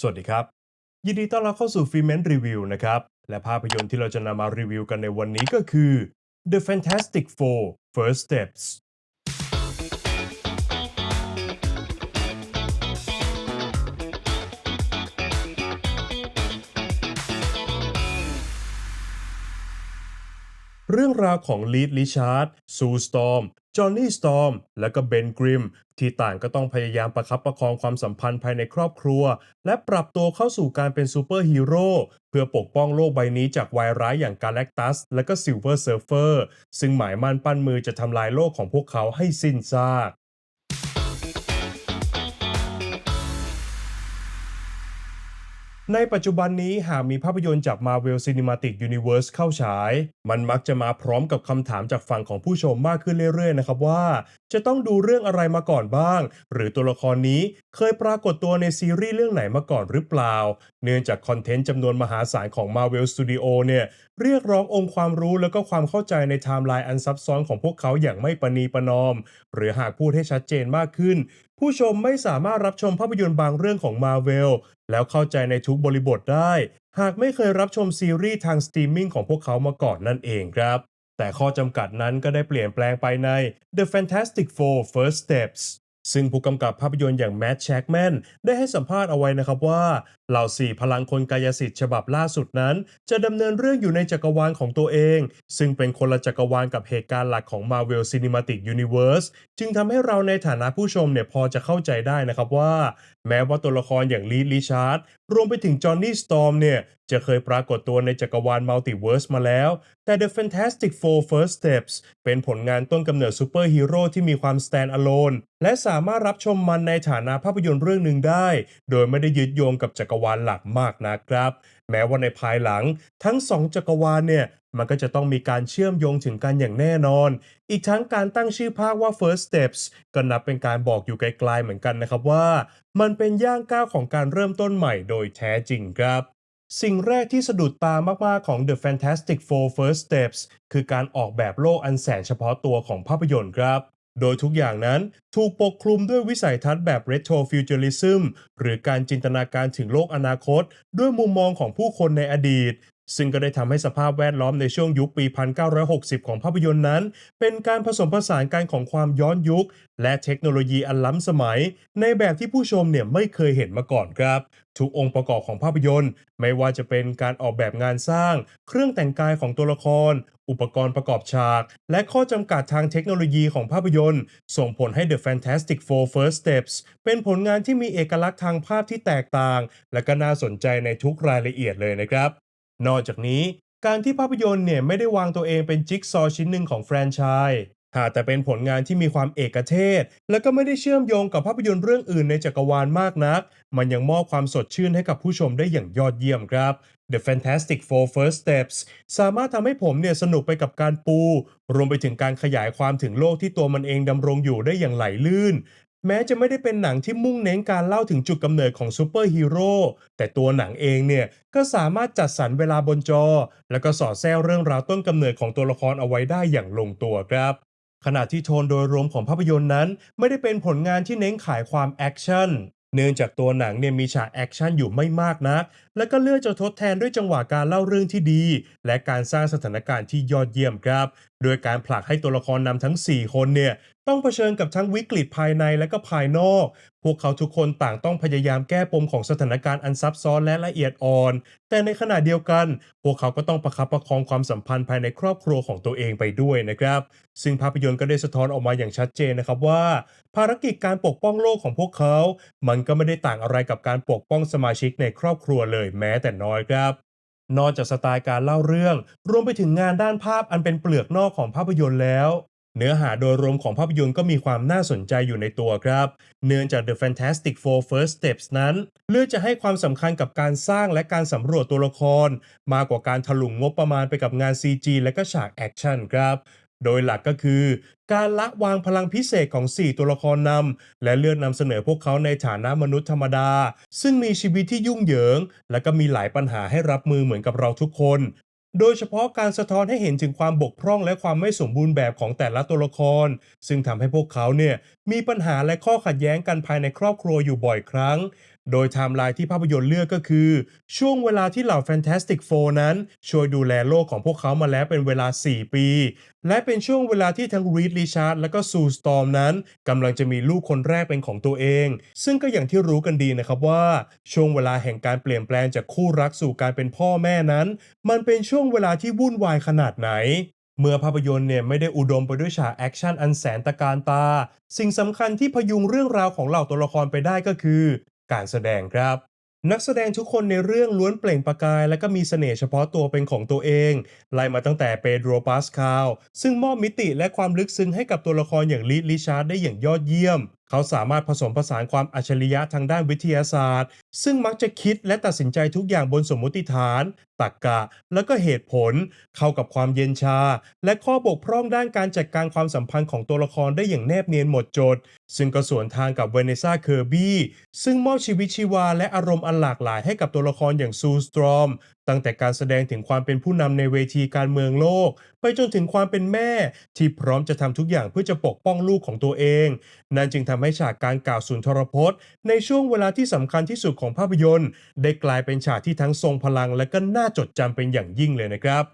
สวัสดีครับ ยินดีต้อนรับเข้าสู่ฟิเมนรีวิวนะครับ และภาพยนตร์ที่เราจะนำมารีวิวกันในวันนี้ก็คือ The Fantastic Four First Steps เรื่องราวของลีดลิชาร์ดซูสตอมจอห์นนี่สตอมและก็เบนกริม ที่ต่างก็ต้องพยายามประคับประคองความสัมพันธ์ภายในครอบครัว และปรับตัวเข้าสู่การเป็นซูเปอร์ฮีโร่เพื่อปกป้องโลกใบนี้จากวายร้ายอย่างกาแล็กตัส และก็ซิลเวอร์เซิร์ฟเฟอร์ซึ่งหมายมั่นปั้นมือจะทำลายโลกของพวกเขาให้สิ้นซาก ในปัจจุบันนี้หากมีภาพยนตร์จาก Marvel Cinematic Universe เข้าฉาย มันมักจะมาพร้อมกับคำถามจากฝั่งของผู้ชมมากขึ้นเรื่อยๆนะครับว่า จะต้องดูเรื่องอะไรมาก่อนบ้าง หรือตัวละครนี้เคยปรากฏตัวในซีรีส์เรื่องไหนมาก่อนหรือเปล่า เนื่องจากคอนเทนต์จำนวนมหาศาลของ Marvel Studio เนี่ยเรียกร้ององค์ความรู้แล้วก็ความเข้าใจในไทม์ไลน์อันซับซ้อนของพวกเขาอย่างไม่ประนีประนอม หรือหากพูดให้ชัดเจนมากขึ้น ผู้ชมไม่สามารถรับชมภาพยนตร์บางเรื่องของ Marvel แล้วเข้าใจในทุกบริบทได้ หากไม่เคยรับชมซีรีส์ทางสตรีมมิ่งของพวกเขามาก่อนนั่นเองครับ แต่ข้อจำกัดนั้นก็ได้เปลี่ยนแปลงไปใน The Fantastic Four First Steps ซึ่งผู้กำกับภาพยนตร์อย่างแมทแชกแมนได้ให้สัมภาษณ์เอาไว้นะครับว่า เหล่าสี่พลังคนกายสิทธิ์ฉบับล่าสุดนั้น จะดำเนินเรื่องอยู่ในจักรวาลของตัวเอง ซึ่งเป็นคนละจักรวาลกับเหตุการณ์หลักของ Marvel Cinematic Universe จึงทำให้เราในฐานะผู้ชมเนี่ยพอจะเข้าใจได้นะครับว่า แม้ว่าตัวละครอย่างลีดลิชาร์ดรวมไปถึงจอห์นนี่สตอมเนี่ยจะเคยปรากฏตัวในจักรวาลมัลติเวิร์สมาแล้ว แต่ The Fantastic Four First Steps เป็นผลงานต้นกำเนิดซูเปอร์ฮีโร่ที่มีความ stand alone และสามารถรับชมมันในฐานะภาพยนตร์เรื่องหนึ่งได้ โดยไม่ได้ยึดโยงกับจักรวาลหลักมากนะครับ แม้ว่าในภายหลังทั้งสองจักรวาลเนี่ย มันก็จะต้องมีการเชื่อมโยงถึงกันอย่างแน่นอน อีกทั้งการตั้งชื่อภาคว่า First Steps ก็นับเป็นการบอกอยู่ไกลๆเหมือนกันนะครับว่า มันเป็นย่างก้าวของการเริ่มต้นใหม่โดยแท้จริงครับ สิ่งแรกที่สะดุดตามากๆของ The Fantastic Four First Steps คือการออกแบบโลกอันแสนเฉพาะตัวของภาพยนตร์ครับ โดยทุกอย่างนั้นถูกปกคลุมด้วยวิสัยทัศน์แบบ Retro Futurism หรือการจินตนาการถึงโลกอนาคต ด้วยมุมมองของผู้คนในอดีต ซึ่งก็ได้ทำให้สภาพแวดล้อมในช่วงยุคปี 1960 ของภาพยนตร์นั้น เป็นการผสมผสานกันของความย้อนยุค และเทคโนโลยีอันล้ำสมัย ในแบบที่ผู้ชมเนี่ยไม่เคยเห็นมาก่อนครับ ทุกองค์ประกอบของภาพยนตร์ ไม่ว่าจะเป็นการออกแบบงานสร้าง เครื่องแต่งกายของตัวละคร อุปกรณ์ประกอบฉาก และข้อจำกัดทางเทคโนโลยีของภาพยนตร์ ส่งผลให้ The Fantastic Four First Steps เป็นผลงานที่มีเอกลักษณ์ทางภาพที่แตกต่าง และก็น่าสนใจในทุกรายละเอียดเลยนะครับ นอกจากนี้การที่ภาพยนตร์เนี่ยไม่ได้วางตัวเองเป็นจิ๊กซอชิ้นหนึ่งของแฟรนไชส์หากแต่เป็นผลงานที่มีความเอกเทศ และก็ไม่ได้เชื่อมโยงกับภาพยนตร์เรื่องอื่นในจักรวาลมากนัก มันยังมอบความสดชื่นให้กับผู้ชมได้อย่างยอดเยี่ยมครับ The Fantastic Four First Steps สามารถทำให้ผมเนี่ยสนุกไปกับการปู รวมไปถึงการขยายความถึงโลกที่ตัวมันเองดำรงอยู่ได้อย่างไหลลื่น แม้จะไม่ได้เป็นหนังที่มุ่งเน้นการเล่าถึงจุดกำเนิดของซูเปอร์ฮีโร่แต่ตัวหนังเองเนี่ย ก็สามารถจัดสรรเวลาบนจอ แล้วก็สอดแทรกเรื่องราวต้นกำเนิดของตัวละครเอาไว้ได้อย่างลงตัวครับ ขณะที่โทนโดยรวมของภาพยนตร์นั้น ไม่ได้เป็นผลงานที่เน้นขายความแอคชั่นเนื่องจากตัวหนังเนี่ยมีฉากแอคชั่นอยู่ไม่มากนัก และก็เลือกจะทดแทนด้วยจังหวะการเล่าเรื่องที่ดี และการสร้างสถานการณ์ที่ยอดเยี่ยมครับ โดยการผลักให้ตัวละครนำทั้ง 4 คนเนี่ยต้องเผชิญกับทั้งวิกฤตภายในและก็ภายนอก พวกเขาทุกคนต่างต้องพยายามแก้ปมของสถานการณ์อันซับซ้อนและละเอียดอ่อน แต่ในขณะเดียวกัน พวกเขาก็ต้องประคับประคองความสัมพันธ์ภายในครอบครัวของตัวเองไปด้วยนะครับ ซึ่งภาพยนตร์ก็ได้สะท้อนออกมาอย่างชัดเจนนะครับว่า ภารกิจการปกป้องโลกของพวกเขา มันก็ไม่ได้ต่างอะไรกับการปกป้องสมาชิกในครอบครัวเลยแม้แต่น้อยครับ นอกจากสไตล์การเล่าเรื่อง รวมไปถึงงานด้านภาพอันเป็นเปลือกนอกของภาพยนตร์แล้ว เนื้อหาโดยรวมของภาพยนตร์ก็มีความน่าสนใจอยู่ในตัวครับ เนื่องจาก The Fantastic Four First Steps นั้น เลือกจะให้ความสำคัญกับการสร้างและการสำรวจตัวละคร มากกว่าการถลุงงบประมาณไปกับงาน CG และก็ฉากแอคชั่นครับ โดยหลักก็คือ การละวางพลังพิเศษของ 4 ตัวละครนำและเลือกนำเสนอพวกเขาในฐานะมนุษย์ธรรมดา ซึ่งมีชีวิตที่ยุ่งเหยิง และก็มีหลายปัญหาให้รับมือเหมือนกับเราทุกคน โดยเฉพาะการสะท้อนให้เห็นถึงความบกพร่องและความไม่สมบูรณ์แบบของแต่ละตัวละคร ซึ่งทำให้พวกเขาเนี่ยมีปัญหาและข้อขัดแย้งกันภายในครอบครัวอยู่บ่อยครั้ง โดยไทม์ไลน์ที่ภาพยนตร์เลือกก็คือ ช่วงเวลาที่เหล่า Fantastic Four นั้น ช่วยดูแลโลกของพวกเขามาแล้วเป็นเวลา 4 ปี และเป็นช่วงเวลาที่ทั้ง Reed Richard และก็ Sue Storm นั้นกำลังจะมีลูกคนแรกเป็นของตัวเอง ซึ่งก็อย่างที่รู้กันดีนะครับว่า ช่วงเวลาแห่งการเปลี่ยนแปลงจากคู่รักสู่การเป็นพ่อแม่นั้น มันเป็นช่วงเวลาที่วุ่นวายขนาดไหนเมื่อภาพยนตร์เนี่ยไม่ได้อุดมไปด้วยฉากแอคชั่นอันแสนตะการตา สิ่งสำคัญที่พยุงเรื่องราวของเหล่าตัวละครไปได้ก็คือ การแสดงครับ นักแสดงทุกคนในเรื่องล้วนเปล่งประกาย และก็มีเสน่ห์เฉพาะตัวเป็นของตัวเอง ไล่มาตั้งแต่เปโดรปาสคาลซึ่งมอบมิติและความลึกซึ้งให้กับตัวละครอย่างลีดลิชาร์ดได้อย่างยอดเยี่ยม เขาสามารถผสมผสานความอัจฉริยะทางด้านวิทยาศาสตร์ ซึ่งมักจะคิดและตัดสินใจทุกอย่างบนสมมติฐานตรรกกะ แล้วก็เหตุผล เข้ากับความเย็นชา และข้อบกพร่องด้านการจัดการความสัมพันธ์ของตัวละครได้อย่างแนบเนียนหมดจด ซึ่งก็สวนทางกับเวเนซ่าเคอร์บี้ซึ่งมอบชีวิตชีวาและอารมณ์อันหลากหลายให้กับตัวละครอย่างซูสตรอม ตั้งแต่การแสดงถึงความเป็นผู้นำในเวทีการเมืองโลก ไปจนถึงความเป็นแม่ ที่พร้อมจะทำทุกอย่างเพื่อจะปกป้องลูกของตัวเอง นั่นจึงทำให้ฉากการกล่าวสุนทรพจน์ ในช่วงเวลาที่สำคัญที่สุดของภาพยนตร์ ได้กลายเป็นฉากที่ทั้งทรงพลังและก็น่าจดจำเป็นอย่างยิ่งเลยนะครับ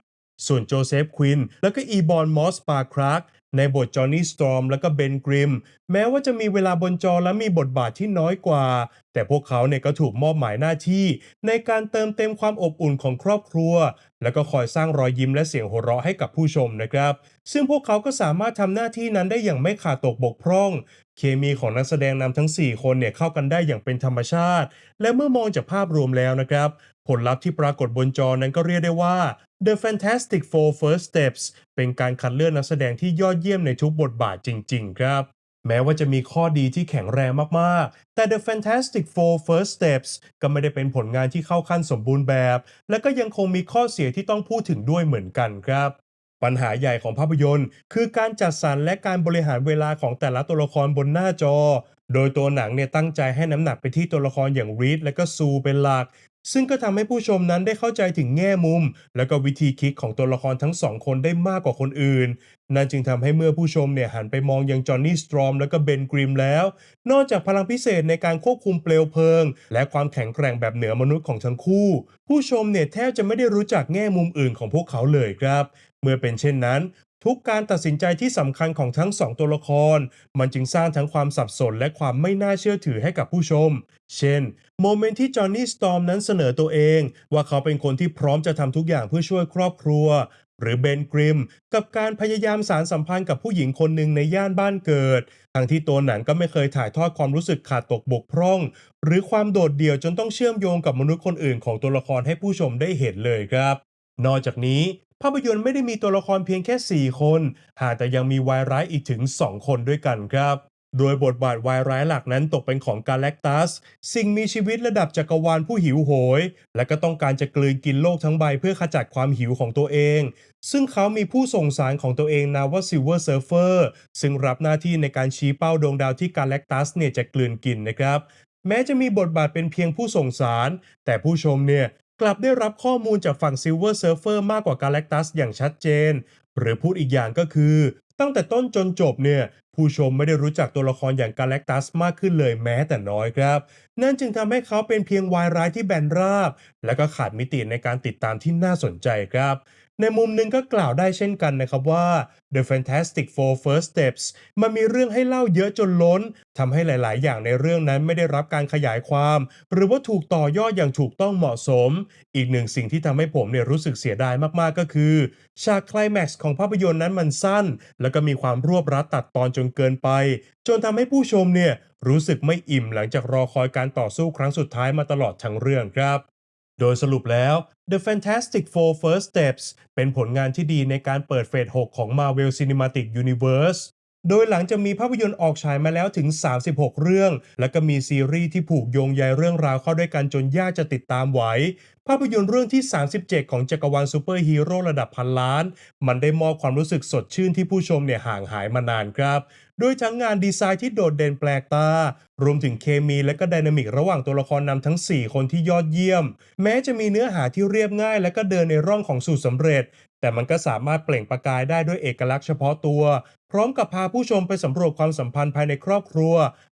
ส่วนโจเซฟควินและก็อีบอนมอสปาครัก ในบทจอห์นนี่สตรอมและก็เบนกริม แม้ว่าจะมีเวลาบนจอและมีบทบาทที่น้อยกว่า แต่พวกเขาเนี่ยก็ถูกมอบหมายหน้าที่ ในการเติมเต็มความอบอุ่นของครอบครัว แล้วก็คอยสร้างรอยยิ้มและเสียงหัวเราะให้กับผู้ชมนะครับ ซึ่งพวกเขาก็สามารถทำหน้าที่นั้นได้อย่างไม่ขาดตกบกพร่อง เคมีของนักแสดงนำทั้ง 4 คนเนี่ยเข้ากันได้อย่างเป็นธรรมชาติ และเมื่อมองจากภาพรวมแล้วนะครับ ผลลัพธ์ที่ปรากฏบนจอนั้นก็เรียกได้ว่า The Fantastic Four First Steps เป็นการคัดเลือกนักแสดงที่ยอดเยี่ยมในทุกบทบาทจริง ๆ ครับ แม้ว่าจะมีข้อดีที่แข็งแรงมาก ๆ แต่ The Fantastic Four First Steps ก็ไม่ได้เป็นผลงานที่เข้าขั้นสมบูรณ์แบบ และก็ยังคงมีข้อเสียที่ต้องพูดถึงด้วยเหมือนกันครับปัญหาใหญ่ของภาพยนตร์ คือการจัดสรรและการบริหารเวลาของแต่ละตัวละครบนหน้าจอ โดยตัวหนังเนี่ยตั้งใจให้น้ำหนักไปที่ตัวละครอย่างรีดและก็ซูเป็นหลัก ซึ่งก็ทำให้ผู้ชมนั้นได้เข้าใจถึงแง่มุม และก็วิธีคิดของตัวละครทั้งสองคนได้มากกว่าคนอื่น นั่นจึงทำให้เมื่อผู้ชมเนี่ยหันไปมองยังจอห์นนี่สตรอมและก็เบนกริมแล้ว นอกจากพลังพิเศษในการควบคุมเปลวเพลิง และความแข็งแกร่งแบบเหนือมนุษย์ของทั้งคู่ ผู้ชมเนี่ยแทบจะไม่ได้รู้จักแง่มุมอื่นของพวกเขาเลยครับ เมื่อเป็นเช่นนั้น ทุกการตัดสินใจที่สำคัญของทั้งสองตัวละคร มันจึงสร้างทั้งความสับสนและความไม่น่าเชื่อถือให้กับผู้ชม เช่น โมเมนต์ที่จอห์นนี่สตอมนั้นเสนอตัวเอง ว่าเขาเป็นคนที่พร้อมจะทำทุกอย่างเพื่อช่วยครอบครัว หรือเบนกริม กับการพยายามสารสัมพันธ์กับผู้หญิงคนหนึ่งในย่านบ้านเกิด ทั้งที่ตัวหนังก็ไม่เคยถ่ายทอดความรู้สึกขาดตกบกพร่อง หรือความโดดเดี่ยวจนต้องเชื่อมโยงกับมนุษย์คนอื่นของตัวละครให้ผู้ชมได้เห็นเลยครับนอกจากนี้ ภาพยนตร์ไม่ได้มีตัวละครเพียงแค่ 4 คน หากแต่ยังมีวายร้ายอีกถึง 2 คนด้วยกันครับโดยบทบาทวายร้ายหลักนั้นตกเป็นของกาแล็กตัส สิ่งมีชีวิตระดับจักรวาลผู้หิวโหย และก็ต้องการจะกลืนกินโลกทั้งใบเพื่อขจัดความหิวของตัวเอง ซึ่งเขามีผู้ส่งสารของตัวเองนามว่าซิลเวอร์เซิร์ฟเฟอร์ซึ่งรับหน้าที่ในการชี้เป้าดวงดาวที่กาแล็กตัสเนี่ยจะกลืนกินนะครับ แม้จะมีบทบาทเป็นเพียงผู้ส่งสาร แต่ผู้ชมเนี่ย กลับได้รับข้อมูลจากฝั่ง Silver Surfer มากกว่า Galactus อย่างชัดเจน หรือพูดอีกอย่างก็คือ ตั้งแต่ต้นจนจบเนี่ย ผู้ชมไม่ได้รู้จักตัวละครอย่าง Galactus มากขึ้นเลยแม้แต่น้อยครับ นั่นจึงทำให้เขาเป็นเพียงวายร้ายที่แบนราบ และก็ขาดมิติในการติดตามที่น่าสนใจครับ ในมุมหนึ่งก็กล่าวได้เช่นกันนะครับว่า The Fantastic Four First Steps มันมีเรื่องให้เล่าเยอะจนล้นทำให้หลาย ๆ อย่างในเรื่องนั้นไม่ได้รับการขยายความ หรือว่าถูกต่อยอดอย่างถูกต้องเหมาะสม อีกหนึ่งสิ่งที่ทำให้ผมเนี่ยรู้สึกเสียดายมาก ๆ ก็คือฉากคลแม็กซ์ของภาพยนตร์นั้นมันสั้น แล้วก็มีความรวบรัดตัดตอนจนเกินไป จนทำให้ผู้ชมเนี่ยรู้สึกไม่อิ่มหลังจากรอคอยการต่อสู้ครั้งสุดท้ายมาตลอดทั้งเรื่องครับ โดยสรุปแล้ว The Fantastic Four First Steps เป็นผลงานที่ดีในการเปิดเฟส 6 ของ Marvel Cinematic Universe โดยหลังจากมีภาพยนตร์ออกฉายมาแล้วถึง 36 เรื่อง และก็มีซีรีส์ที่ผูกโยงใยเรื่องราวเข้าด้วยกันจนยากจะติดตามไหว ภาพยนตร์เรื่องที่ 37 ของจักรวาลซูเปอร์ฮีโร่ระดับพันล้าน มันได้มอบความรู้สึกสดชื่นที่ผู้ชมเนี่ยห่างหายมานานครับ ด้วยทั้งงานดีไซน์ที่โดดเด่นแปลกตา รวมถึงเคมีและก็ไดนามิกระหว่างตัวละครนำทั้ง 4 คนที่ยอดเยี่ยม แม้จะมีเนื้อหาที่เรียบง่าย และก็เดินในร่องของสูตรสำเร็จ แต่มันก็สามารถเปล่งประกายได้ด้วยเอกลักษณ์เฉพาะตัว พร้อมกับพาผู้ชมไปสำรวจความสัมพันธ์ภายในครอบครัว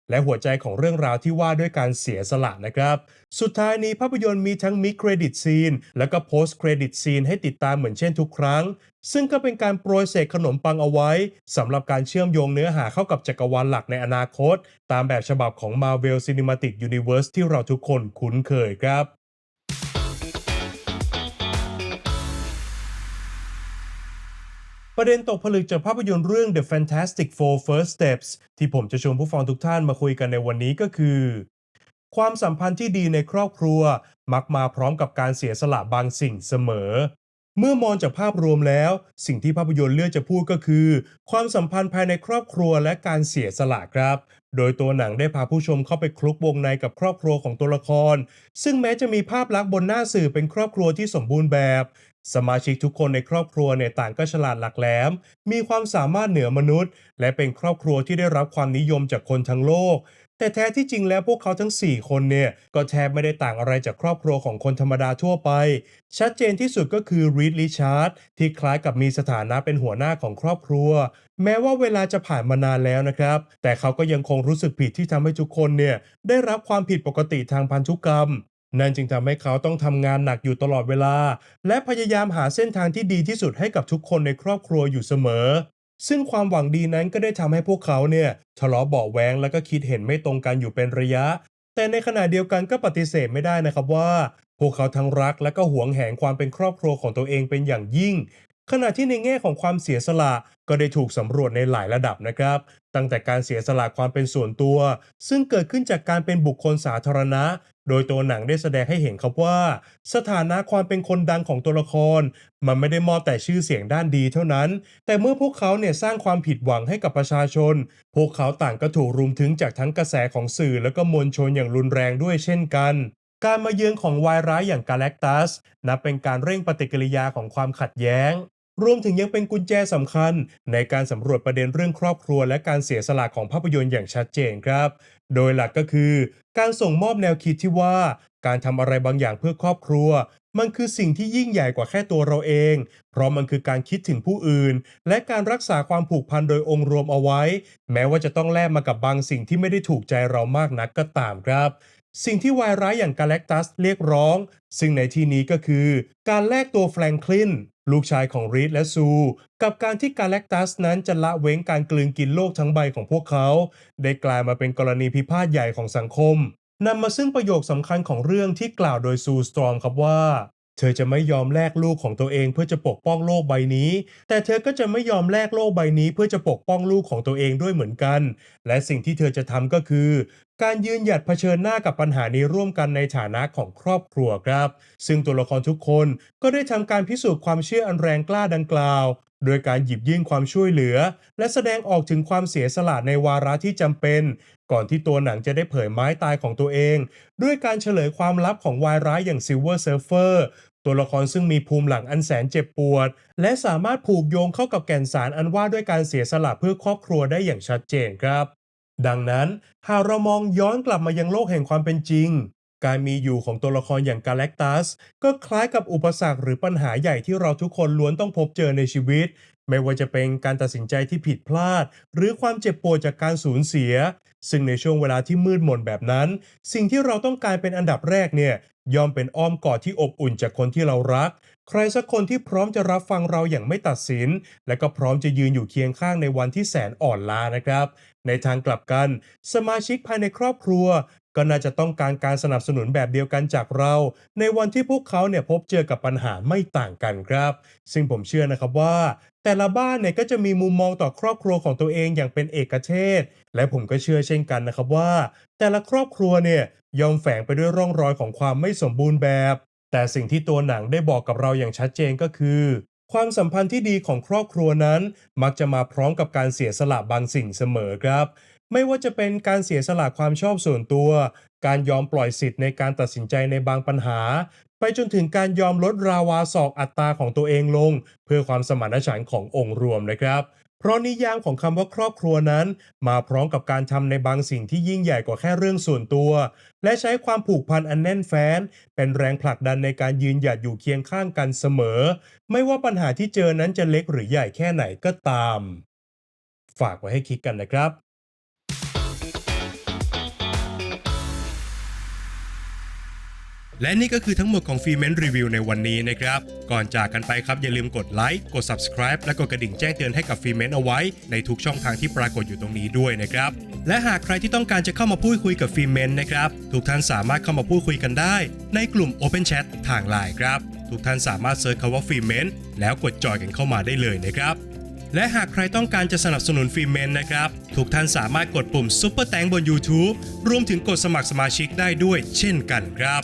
และหัวใจของเรื่องราวที่ว่าด้วยการเสียสละนะครับ สุดท้ายนี้ภาพยนตร์มีทั้งมิเครดิตซีน และก็โพสต์เครดิตซีนให้ติดตามเหมือนเช่นทุกครั้ง ซึ่งก็เป็นการโปรยเศษขนมปังเอาไว้สำหรับการเชื่อมโยงเนื้อหาเข้ากับจักรวาลหลักในอนาคต ตามแบบฉบับของ Marvel Cinematic Universe ที่เราทุกคนคุ้นเคยครับ ประเด็นตกผลึกจากภาพยนตร์เรื่อง The Fantastic Four First Steps ที่ผมจะชวนผู้ฟังทุกท่านมาคุยกันในวันนี้ก็คือ ความสัมพันธ์ที่ดีในครอบครัว มักมาพร้อมกับการเสียสละบางสิ่งเสมอ เมื่อมองจากภาพรวมแล้ว สิ่งที่ภาพยนตร์เลือกจะพูดก็คือ ความสัมพันธ์ภายในครอบครัวและการเสียสละครับ โดยตัวหนังได้พาผู้ชมเข้าไปคลุกวงในกับครอบครัวของตัวละคร ซึ่งแม้จะมีภาพลักษณ์บนหน้าสื่อเป็นครอบครัวที่สมบูรณ์แบบ สมาชิกทุกคนในครอบครัวเนี่ยต่างก็ฉลาดหลักแหลม มีความสามารถเหนือมนุษย์ และเป็นครอบครัวที่ได้รับความนิยมจากคนทั้งโลก แต่แท้ที่จริงแล้วพวกเขาทั้ง 4 คนเนี่ย ก็แทบไม่ได้ต่างอะไรจากครอบครัวของคนธรรมดาทั่วไป ชัดเจนที่สุดก็คือรีดลิชาร์ดที่คล้ายกับมีสถานะเป็นหัวหน้าของครอบครัว แม้ว่าเวลาจะผ่านมานานแล้วนะครับ แต่เขาก็ยังคงรู้สึกผิดที่ทำให้ทุกคนเนี่ยได้รับความผิดปกติทางพันธุกรรม นั่นจึงทำให้เขาต้องทำงานหนักอยู่ตลอดเวลา และพยายามหาเส้นทางที่ดีที่สุดให้กับทุกคนในครอบครัวอยู่เสมอ ซึ่งความหวังดีนั้นก็ได้ทำให้พวกเขาเนี่ยทะเลาะเบาะแว้งแล้วก็คิดเห็นไม่ตรงกันอยู่เป็นระยะ แต่ในขณะเดียวกันก็ปฏิเสธไม่ได้นะครับว่า พวกเขาทั้งรักและก็หวงแหนความเป็นครอบครัวของตัวเองเป็นอย่างยิ่ง ขณะที่ในแง่ของความเสียสละก็ได้ถูกสำรวจในหลายระดับนะครับ ตั้งแต่การเสียสละความเป็นส่วนตัว ซึ่งเกิดขึ้นจากการเป็นบุคคลสาธารณะ โดยตัวหนังได้แสดงให้เห็นครับว่า สถานะความเป็นคนดังของตัวละคร มันไม่ได้มอบแต่ชื่อเสียงด้านดีเท่านั้น แต่เมื่อพวกเขาเนี่ยสร้างความผิดหวังให้กับประชาชน พวกเขาต่างก็ถูกรุมถึงจากทั้งกระแสของสื่อแล้วก็มวลชนอย่างรุนแรงด้วยเช่นกันการมาเยือนของวายร้ายอย่างกาแล็กตัสนับเป็นการเร่งปฏิกิริยาของความขัดแย้ง รวมถึงยังเป็นกุญแจสำคัญ ในการสำรวจประเด็นเรื่องครอบครัวและการเสียสละของภาพยนตร์อย่างชัดเจนครับ โดยหลักก็คือการส่งมอบแนวคิดที่ว่า การทำอะไรบางอย่างเพื่อครอบครัว มันคือสิ่งที่ยิ่งใหญ่กว่าแค่ตัวเราเอง เพราะมันคือการคิดถึงผู้อื่น และการรักษาความผูกพันโดยองค์รวมเอาไว้ แม้ว่าจะต้องแลกมากับบางสิ่งที่ไม่ได้ถูกใจเรามากนักก็ตามครับ สิ่งที่วายร้ายอย่างกาแล็กตัสเรียกร้อง ซึ่งในที่นี้ก็คือ การแลกตัวแฟรงคลินลูกชายของรีดและซู กับการที่กาแล็กตัสนั้นจะละเว้นการกลืนกินโลกทั้งใบของพวกเขา ได้กลายมาเป็นกรณีพิพาทใหญ่ของสังคมนำมาซึ่งประโยคสำคัญของเรื่องที่กล่าวโดยซูสตรอมครับว่า เธอจะไม่ยอมแลกลูกของตัวเองเพื่อจะปกป้องโลกใบนี้ แต่เธอก็จะไม่ยอมแลกโลกใบนี้เพื่อจะปกป้องลูกของตัวเองด้วยเหมือนกัน และสิ่งที่เธอจะทำก็คือ การยืนหยัดเผชิญหน้ากับปัญหานี้ร่วมกันในฐานะของครอบครัวครับ ซึ่งตัวละครทุกคนก็ได้ทำการพิสูจน์ความเชื่ออันแรงกล้าดังกล่าว โดยการหยิบยื่นความช่วยเหลือ และแสดงออกถึงความเสียสละในวาระที่จำเป็น ก่อนที่ตัวหนังจะได้เผยไม้ตายของตัวเอง ด้วยการเฉลยความลับของวายร้ายอย่างซิลเวอร์เซิร์ฟเฟอร์ตัวละครซึ่งมีภูมิหลังอันแสนเจ็บปวด และสามารถผูกโยงเข้ากับแก่นสารอันว่าด้วยการเสียสละเพื่อครอบครัวได้อย่างชัดเจนครับ ดังนั้นหากเรามองย้อนกลับมายังโลกแห่งความเป็นจริง การมีอยู่ของตัวละครอย่างกาแล็กตัสก็คล้ายกับอุปสรรคหรือปัญหาใหญ่ที่เราทุกคนล้วนต้องพบเจอในชีวิต ไม่ว่าจะเป็นการตัดสินใจที่ผิดพลาด หรือความเจ็บปวดจากการสูญเสีย ซึ่งในช่วงเวลาที่มืดมนแบบนั้น สิ่งที่เราต้องการเป็นอันดับแรกเนี่ยย่อมเป็นอ้อมกอดที่อบอุ่นจากคนที่เรารัก ใครสักคนที่พร้อมจะรับฟังเราอย่างไม่ตัดสิน และก็พร้อมจะยืนอยู่เคียงข้างในวันที่แสนอ่อนล้านะครับ ในทางกลับกัน สมาชิกภายในครอบครัว ก็น่าจะต้องการการสนับสนุนแบบเดียวกันจากเรา ในวันที่พวกเขาเนี่ยพบเจอกับปัญหาไม่ต่างกันครับ ซึ่งผมเชื่อนะครับว่า แต่ละบ้านเนี่ยก็จะมีมุมมองต่อครอบครัวของตัวเองอย่างเป็นเอกเทศ และผมก็เชื่อเช่นกันนะครับว่า แต่ละครอบครัวเนี่ยยอมแฝงไปด้วยร่องรอยของความไม่สมบูรณ์แบบ แต่สิ่งที่ตัวหนังได้บอกกับเราอย่างชัดเจนก็คือความสัมพันธ์ที่ดีของครอบครัวนั้น มักจะมาพร้อมกับการเสียสละบางสิ่งเสมอครับ ไม่ว่าจะเป็นการเสียสละความชอบส่วนตัว การยอมปล่อยสิทธิ์ในการตัดสินใจในบางปัญหา ไปจนถึงการยอมลดราวาศอกอัตราของตัวเองลง เพื่อความสมานฉันท์ขององค์รวมนะครับ เพราะนิยามของคำว่าครอบครัวนั้น มาพร้อมกับการทำในบางสิ่งที่ยิ่งใหญ่กว่าแค่เรื่องส่วนตัว และใช้ความผูกพันอันแน่นแฟ้น เป็นแรงผลักดันในการยืนหยัดอยู่เคียงข้างกันเสมอ ไม่ว่าปัญหาที่เจอนั้นจะเล็กหรือใหญ่แค่ไหนก็ตาม ฝากไว้ให้คิดกันนะครับ และนี่ก็คือทั้งหมดของฟีเมนรีวิวในวันนี้นะครับ ก่อนจากกันไปครับอย่าลืมกดไลค์กด subscribe และกดกระดิ่งแจ้งเตือนให้กับฟีเมนเอาไว้ ในทุกช่องทางที่ปรากฏอยู่ตรงนี้ด้วยนะครับ และหากใครที่ต้องการจะเข้ามาพูดคุยกับฟีเมนนะครับทุกท่านสามารถเข้ามาพูดคุยกันได้ ในกลุ่ม Open Chat ทางไลน์ครับทุกท่านสามารถเซิร์ชคำว่าฟีเมนแล้วกดจอยกันเข้ามาได้เลยนะครับและหากใครต้องการจะสนับสนุนฟิเมนนะครับ ทุกท่านสามารถกดปุ่มซุปเปอร์แตงบน YouTube รวมถึงกดสมัครสมาชิกได้ด้วยเช่นกันครับ